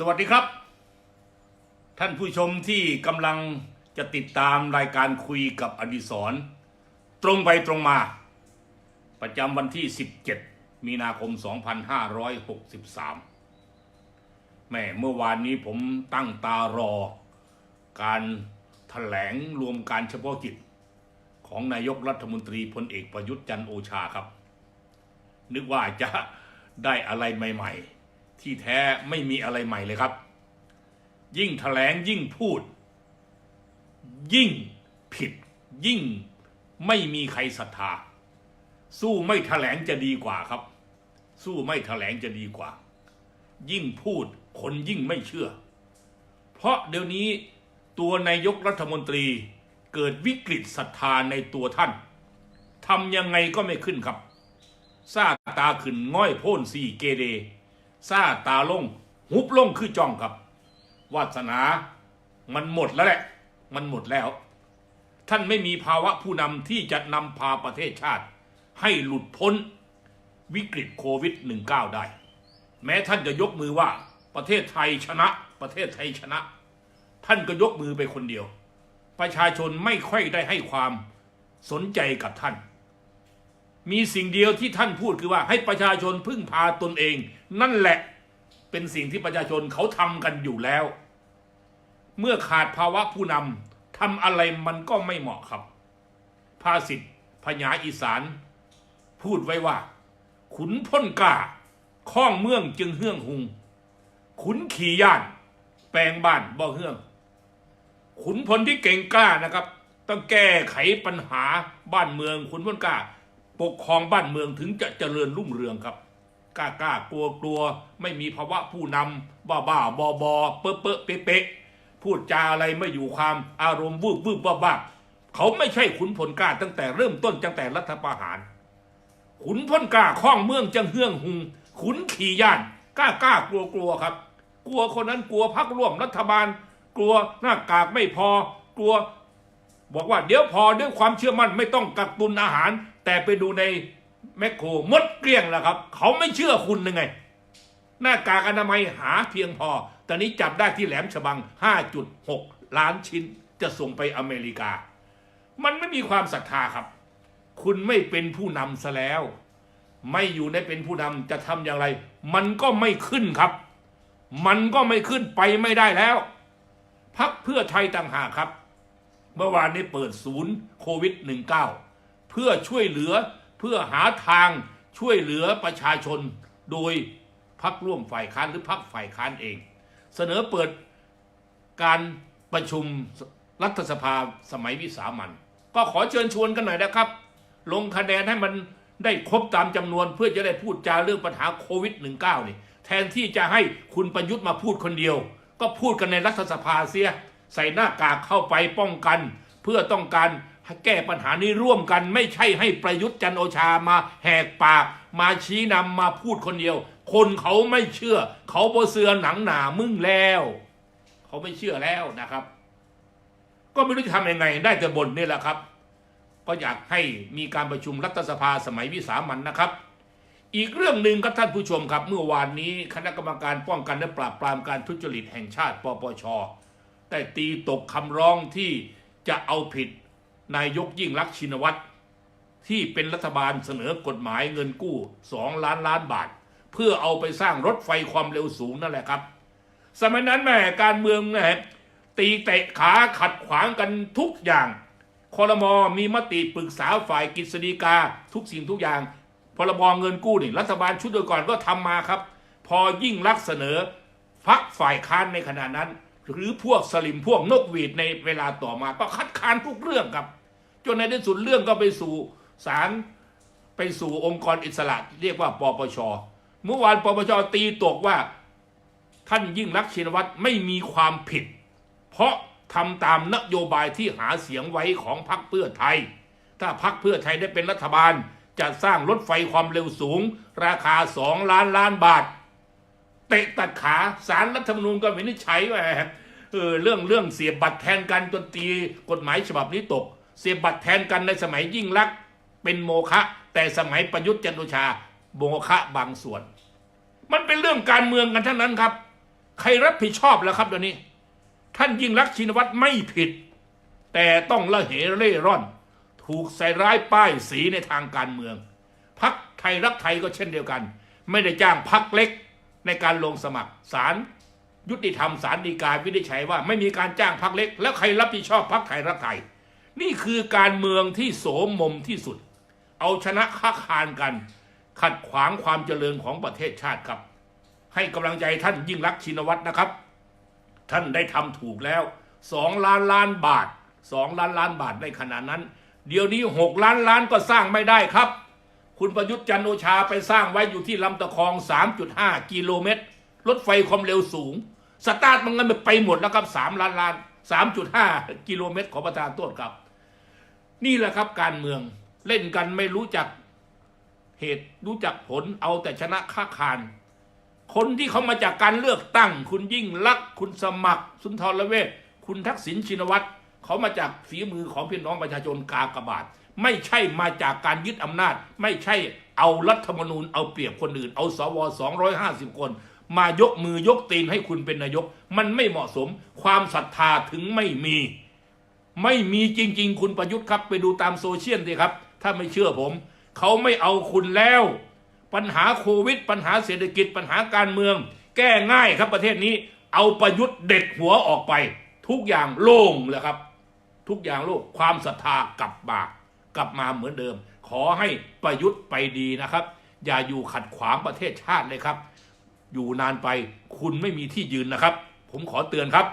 สวัสดีครับ ท่านผู้ชมที่กำลังจะติดตามรายการคุยกับอดิศรตรงไปตรงมา ประจำวันที่ 17 มีนาคม 2563 แม่เมื่อวานนี้ผมตั้งตารอ การถแถลงรวมการเฉพาะกิจ ของนายกรัฐมนตรีพลเอกประยุทธ์จันโอชาครับ นึกว่าจะได้อะไรใหม่ ๆ ที่แท้ไม่มีอะไรใหม่เลยครับ ยิ่งแถลงยิ่งพูด ยิ่งผิด ยิ่งไม่มีใครศรัทธา สู้ไม่แถลงจะดีกว่าครับ สู้ไม่แถลงจะดีกว่า ยิ่งพูดคนยิ่งไม่เชื่อ เพราะเดี๋ยวนี้ตัวนายกรัฐมนตรีเกิดวิกฤตศรัทธาในตัวท่านทำยังไงก็ไม่ขึ้นครับซาตาขึ้นง่อยโพ่นสี่เกเด ซาตาลง หุบลงคือจองครับ วาสนา มันหมดแล้วแหละ มันหมดแล้ว ท่านไม่มีภาวะผู้นำที่จะนำพาประเทศชาติ ให้หลุดพ้นวิกฤตโควิด -19 ได้ แม้ท่านจะยกมือว่าประเทศไทยชนะ ประเทศไทยชนะ ท่านก็ยกมือไปคนเดียว ประชาชนไม่ค่อยได้ให้ความสนใจกับท่าน มีสิ่งเดียวที่ท่านพูดคือว่าให้ประชาชนพึ่งพาตนเอง นั่นแหละเป็นสิ่งที่ประชาชนเขาทำกันอยู่แล้ว เมื่อขาดภาวะผู้นำทำอะไรมันก็ไม่เหมาะครับ ภาษิตพญาอีสาน พูดไว้ว่า ขุนพ้นกาข้องเมืองจึงเฮื่องหุง ขุนขี่ย่าน แปลงบ้านบ่เฮื่อง ขุนพลที่เก่งกล้านะครับ ต้องแก้ไขปัญหาบ้านเมืองขุนพลกล้า ปกครองบ้านเมืองถึงจะเจริญรุ่งเรืองครับ กล้ากล้ากลัวกลัวไม่มีภาวะผู้นำบ้าบ้าบอบอเป๊ะเป๊ะเป๊ะเป๊ะพูดจาอะไรไม่อยู่ความอารมณ์วืบวืบบ้าบ้าเขาไม่ใช่ขุนพลกล้าตั้งแต่เริ่มต้นตั้งแต่รัฐประหาร ขุนพลกล้าข้องเมืองจังเฮืองหุง ขุนขี่ย่านกล้ากล้ากลัวกลัวครับ กลัวคนนั้นกลัวพักร่วมรัฐบาล กลัวหน้ากากไม่พอกลัว บอกว่าเดี๋ยวพอด้วยความเชื่อมั่นไม่ต้องกักตุนอาหาร แต่ไปดูในแมคโครหมดเกลี้ยงแล้วครับ เขาไม่เชื่อคุณยังไง หน้ากากอนามัยหาเพียงพอ ตอนนี้จับได้ที่แหลมฉบัง 5.6 ล้านชิ้นจะส่งไปอเมริกา มันไม่มีความศรัทธาครับ คุณไม่เป็นผู้นำซะแล้ว ไม่อยู่ในเป็นผู้นำจะทำอย่างไร มันก็ไม่ขึ้นครับ มันก็ไม่ขึ้นไปไม่ได้แล้วพักเพื่อไทยต่างหากครับ เมื่อวานนี้เปิดศูนย์โควิด -19 เพื่อช่วยเหลือเพื่อหาทางช่วยเหลือประชาชน โดยพักร่วมฝ่ายค้านหรือพักฝ่ายค้านเอง เสนอเปิดการประชุมรัฐสภาสมัยวิสามันก็ขอเชิญชวนกันหน่อยนะครับ ลงคะแนนให้มันได้ครบตามจำนวนเพื่อจะได้พูดจาเรื่องปัญหาโควิด -19 นี่แทนที่จะให้คุณประยุทธ์มาพูดคนเดียว ก็พูดกันในรัฐสภาเสีย ใส่หน้ากากเข้าไปป้องกัน เพื่อต้องการแก้ปัญหานี้ร่วมกัน ไม่ใช่ให้ประยุทธ์จันโอชามาแหกปาก มาชี้นำมาพูดคนเดียว คนเขาไม่เชื่อ เขาโบเสือหนังหนามึงแล้ว เขาไม่เชื่อแล้วนะครับ ก็ไม่รู้จะทำยังไง ได้แต่บ่นนี่แหละครับ ก็อยากให้มีการประชุมรัฐสภาสมัยวิสามันนะครับอีกเรื่องหนึ่งครับท่านผู้ชมครับ เมื่อวานนี้คณะกรรมการป้องกันและปราบปรามการทุจริตแห่งชาติ ปปช ได้ตีตกคำร้องที่จะเอาผิดนายกยิ่งรักษณ์ชินวัตรที่เป็นรัฐบาลเสนอกฎหมายเงินกู้ 2 ล้านล้านบาท เพื่อเอาไปสร้างรถไฟความเร็วสูงนั่นแหละครับ สมัยนั้นแม่การเมืองนะฮะตีเตะขาขัดขวางกันทุกอย่างคอรมอมีมติปรึกษาฝ่ายกฤษฎีกา ทุกสิ่งทุกอย่างพรบเงินกู้นี่รัฐบาลชุดเดียวก่อนก็ทำมาครับ พอยิ่งรักษณ์เสนอพักฝ่ายค้านในขณะนั้น หรือพวกสลิมพวกนกหวีดในเวลาต่อมา ก็คัดค้านทุกเรื่องครับ จนในที่สุดเรื่องก็ไปสู่ศาลไปสู่องค์กรอิสระเรียกว่าปปช เมื่อวานปปชตีตกว่าท่านยิ่งรักชินวัตรไม่มีความผิด เพราะทำตามนโยบายที่หาเสียงไว้ของพรรคเพื่อไทย ถ้าพรรคเพื่อไทยได้เป็นรัฐบาล จะสร้างรถไฟความเร็วสูง ราคาสองล้านล้านบาท เตะตัดขาสารรัฐธรรมนูญก็วินิจฉัยว่าเออเรื่องเรื่องเสียบบัตรแทนกันจนตีกฎหมายฉบับนี้ตก เสียบบัตรแทนกันในสมัยยิ่งรักษณ์เป็นโมฆะแต่สมัยประยุทธ์จันทร์โอชาโมฆะบางส่วน มันเป็นเรื่องการเมืองกันทั้งนั้นครับ ใครรับผิดชอบแล้วครับเดี๋ยวนี้ ท่านยิ่งรักษณ์ชินวัตรไม่ผิด แต่ต้องละเหเร่ร่อน ถูกใส่ร้ายป้ายสีในทางการเมืองพักไทยรักไทยก็เช่นเดียวกัน ไม่ได้จ้างพักเล็ก ในการลงสมัครศาลยุติธรรมศาลฎีกาวินิจฉัยว่าไม่มีการจ้างพักเล็ก แล้วใครรับผิดชอบพักไทยรักไทย นี่คือการเมืองที่โสมมมที่สุด เอาชนะค้าคานกัน ขัดขวางความเจริญของประเทศชาติครับ ให้กำลังใจท่านยิ่งรักชินวัตรนะครับ ท่านได้ทำถูกแล้วสองล้านล้านบาทสองล้านล้านบาทในขณะนั้น เดี๋ยวนี้หกล้านล้านก็สร้างไม่ได้ครับ คุณประยุทธ์จันโอชาไปสร้างไว้อยู่ที่ลำตะคอง 3.5 กิโลเมตร รถไฟความเร็วสูง สตาร์ทมันเงินไปหมดแล้วครับ 3 ล้านล้าน 3.5 กิโลเมตร ของประธานโทษครับ นี่แหละครับการเมืองเล่นกันไม่รู้จักเหตุรู้จักผลเอาแต่ชนะค้าคานคนที่เขามาจากการเลือกตั้ง คุณยิ่งลักษณ์คุณสมัคร สุนทรเวชคุณทักษิณชินวัตรเขามาจากฝีมือของพี่น้องประชาชนกากบาท ไม่ใช่มาจากการยึดอำนาจ ไม่ใช่เอารัฐธรรมนูญเอาเปรียบคนอื่น เอาสว250คน มายกมือยกตีนให้คุณเป็นนายก มันไม่เหมาะสม ความศรัทธาถึงไม่มี ไม่มีจริง ๆ คุณประยุทธ์ครับ ไปดูตามโซเชียลสิครับ ถ้าไม่เชื่อผม เขาไม่เอาคุณแล้ว ปัญหาโควิด ปัญหาเศรษฐกิจปัญหาการเมือง แก้ง่ายครับประเทศนี้ เอาประยุทธ์เด็ดหัวออกไป ทุกอย่างโล่งเลยครับ ทุกอย่างโลกความศรัทธากลับมา กลับมาเหมือนเดิม ขอให้ประยุทธ์ไปดีนะครับ อย่าอยู่ขัดขวางประเทศชาติเลยครับ อยู่นานไปคุณไม่มีที่ยืนนะครับ ผมขอเตือนครับ